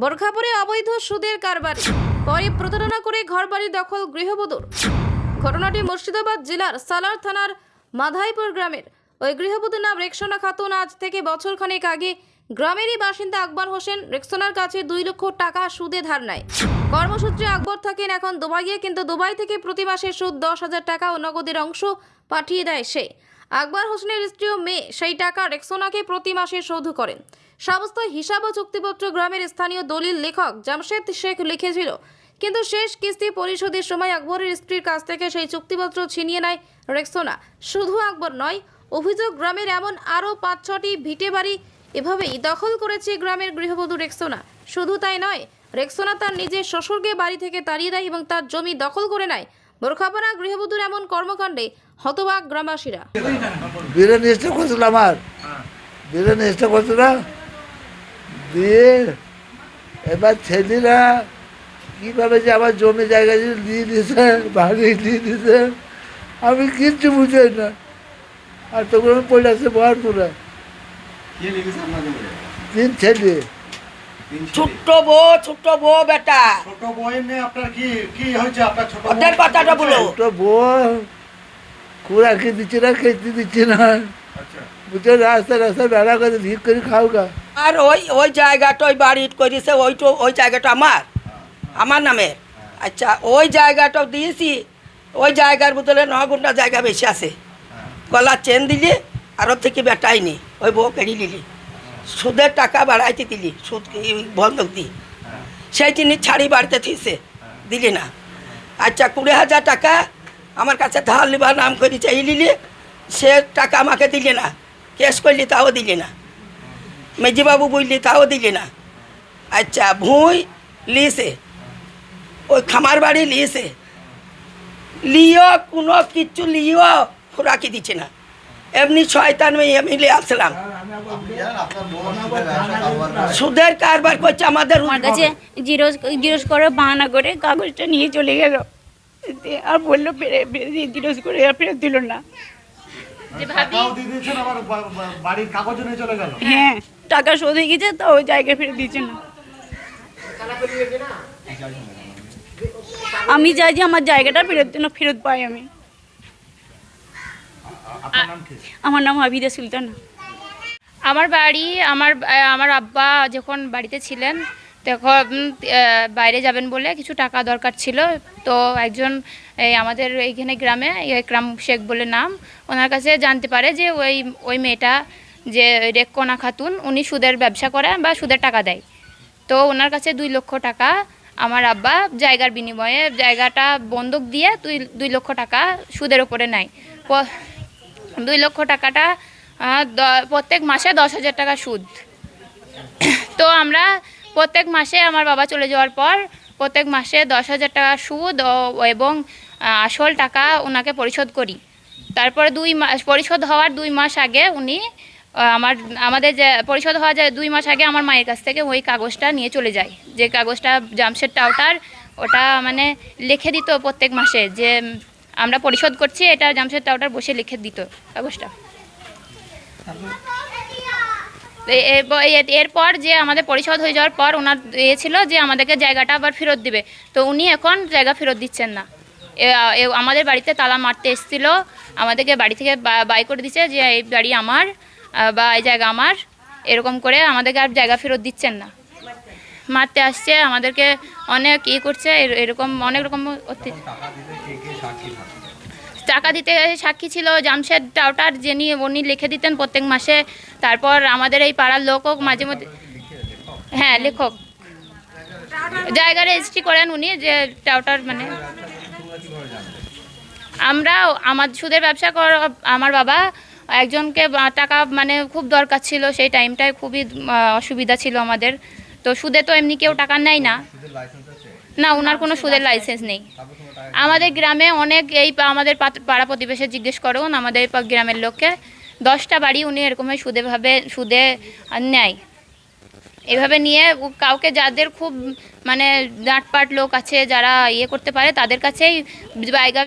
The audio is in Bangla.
বোরখাপুরে অবৈধ সুদের কারবার। পরে প্রতারণা করে ঘরবাড়ি দখল গৃহবধূর। ঘটনাটি মুর্শিদাবাদ জেলার সালার থানার মাধাইপুর গ্রামের। ওই গৃহবধূর নাম রেক্সোনা খাতুন। আজ থেকে বছরখানেক আগে গ্রামেরই বাসিন্দা আকবর হোসেন রেক্সোনার কাছে দুই লক্ষ টাকা সুদে ধার নেয়। কর্মসূত্রে আকবর থাকেন এখন দুবাইয়ে, কিন্তু দুবাই থেকে প্রতি মাসে সুদ দশ হাজার টাকা ও নগদের অংশ পাঠিয়ে দেয় সে। আকবর হোসেনের স্ত্রী ও মেয়ে সেই টাকা রেক্সোনাকে প্রতি মাসে শোধ করেন। সমস্ত হিসাব ও চুক্তিপত্র গ্রামের স্থানীয় দলিল লেখক জামশেদ শেখ লিখেছিল, কিন্তু শেষ কিস্তি পরিশোধের সময় আকবরের স্ত্রীর কাছ থেকে সেই চুক্তিপত্র ছিনিয়ে নেয় রেক্সোনা। শুধু আকবর নয়, অভিযোগ গ্রামের এমন আরও পাঁচ ছটি ভিটে বাড়ি এভাবেই দখল করেছে গ্রামের গৃহবধূ রেক্সোনা। শুধু তাই নয়, রেক্সোনা তার নিজের শ্বশুরকে বাড়ি থেকে তাড়িয়ে দেয় এবং তার জমি দখল করে নেয় বোরখাপাড়া গৃহবধূর এমন কর্মকাণ্ডে হতবাক গ্রামবাসীরা। বিরিয়ানি এসে করছিল আমার। বিরিয়ানি এসে করছিল দিয়ে এবার ছেলেরা কীভাবে যে আমার জমি জায়গা দিয়ে দিয়েছে বাড়ি দিয়ে দিয়েছে আমি কিচ্ছু বুঝাই না। আর তখন পড়ে আছে বহারপুরে তিন ছেলে। ছোট্ট বউ ছোট্ট বউ বেটা। ছোট বইয়ের নিয়ে আপনার কি কি হয়েছে আপনার ছোট ওদের কথাটা বলো। তো বউ কুড়া খেয়ে দিচ্ছে না খেতে দিচ্ছে না। আচ্ছা। বুঝে রাস্তা রাস্তা বেড়া করে ভিক করে খাও গা। আর ওই ওই জায়গাটা ওই বাড়ি করেছে ওইটো ওই জায়গাটা আমার আমার নামে। আচ্ছা ওই জায়গাটাও দিয়েছি ওই জায়গার বদলে ন ঘণ্টা জায়গা বেশি আছে। গলার চেন দিলি আর ওর থেকে বেটাইনি ওই বউ কেড়ি নিলি সুদের টাকা বাড়াইতে দিলি, সুদ বন্ধক দি? সেই জিনিস ছাড়ি বাড়তে থিসে, দিলি না। আচ্ছা কুড়ি হাজার টাকা আমার কাছে ধার লিবার নাম করে চাই নিলি সে টাকা আমাকে দিলি না। কেস করলি তাও দিলি না। মেজিবাবু বুঝলি তাও দিলি না। আচ্ছা ভুঁই লিসে ওই খামার বাড়ি লিসে লিও, কোনো কিচ্ছু লিও, খোরাকি দিচ্ছে না। এমনি শয়তান মেয়ে মিলে আসলাম। সুদের কারবার করছে আমাদের কাছে জিরোজ জিরোজ করে বাহানা করে কাগজটা নিয়ে চলে গেল। দিয়ে আর বলল ফেরে- ফেরে- জিরোজ করে আর ফেরত দিল না। হ্যাঁ টাকা শোধ হয়ে গেছে তো ওই জায়গায় ফেরত দিচ্ছে না। আমি চাই যে আমার জায়গাটা ফেরত ফেরত পাই আমি। আমার নাম হাবিদা সুলতান। আমার বাড়ি আমার আমার আব্বা যখন বাড়িতে ছিলেন তখন বাইরে যাবেন বলে কিছু টাকা দরকার ছিল। তো একজন এই আমাদের এইখানে গ্রামে গ্রাম শেখ বলে নাম ওনার কাছে জানতে পারে যে ওই ওই মেয়েটা যে রেকনা খাতুন উনি সুদের ব্যবসা করে বা সুদের টাকা দেয়। তো ওনার কাছে দুই লক্ষ টাকা আমার আব্বা জায়গার বিনিময়ে জায়গাটা বন্ধক দিয়ে দুই দুই লক্ষ টাকা সুদের ওপরে নেয়। দুই লক্ষ টাকাটা প্রত্যেক মাসে দশ হাজার টাকা সুদ। তো আমরা প্রত্যেক মাসে আমার বাবা চলে যাওয়ার পর প্রত্যেক মাসে দশ হাজার টাকা সুদ এবং আসল টাকা ওনাকে পরিশোধ করি। তারপরে দুই মাস পরিশোধ হওয়ার দুই মাস আগে উনি আমার, আমাদের যে, পরিশোধ হওয়া যায় দুই মাস আগে আমার মায়ের কাছ থেকে ওই কাগজটা নিয়ে চলে যায়। যে কাগজটা জামশেদ টাউটার ওটা মানে লিখে দিত প্রত্যেক মাসে যে আমরা পরিশোধ করছি, এটা জামশেদ টাউটার বসে লিখে দিত কাগজটা এরপর যে আমাদের পরিশোধ হয়ে যাওয়ার পর ওনার এ ছিল যে আমাদেরকে জায়গাটা আবার ফেরত দিবে। তো উনি এখন জায়গা ফেরত দিচ্ছেন না। আমাদের বাড়িতে তালা মারতে এসেছিল। আমাদেরকে বাড়ি থেকে বাই করে দিচ্ছে যে, এই বাড়ি আমার বা এই জায়গা আমার। এরকম করে আমাদেরকে আর জায়গা ফেরত দিচ্ছেন না। মারতে আসছে, আমাদেরকে অনেক ই করছে, এর- এরকম অনেক রকম টাকা দিতে সাক্ষী ছিল জামশেদ টাউটার যিনি, উনি লিখে দিতেন প্রত্যেক মাসে। তারপর আমাদের এই পাড়ার লোকও মাঝে মধ্যে হ্যাঁ লেখক। জায়গা রেজিস্ট্রি করেন উনি, যে টাউটার মানে। আমরা আমার সুদের ব্যবসা কর আমার বাবা একজনকে টাকা মানে খুব দরকার ছিল, সেই টাইমটায় খুবই অসুবিধা ছিল আমাদের। তো সুদে তো এমনি কেউ টাকা নেয় না। না ওনার কোনো সুদের লাইসেন্স নেই। আমাদের গ্রামে অনেক এই আমাদের পাড়া প্রতিবেশে জিজ্ঞেস করুন, আমাদের গ্রামের লোককে। দশটা বাড়ি উনি এরকমই সুদে ভাবে সুদে নেয়। এভাবে নিয়ে কাউকে যাদের খুব মানে ডাঁটপাট লোক আছে যারা ইয়ে করতে পারে, তাদের কাছেই জায়গা